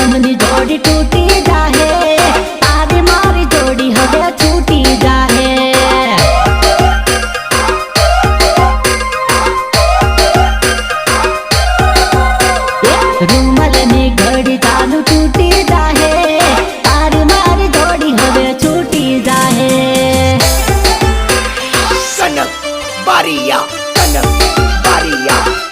दुमनी जोड़ी टूटी जाए। आज मारी जोड़ी हवे छूटी जाए। रूमल ने घड़ी चालू टूटी जाए। तारी मारी जोड़ी हवे छूटी जाए। सनक, बारिया सनक बारिया।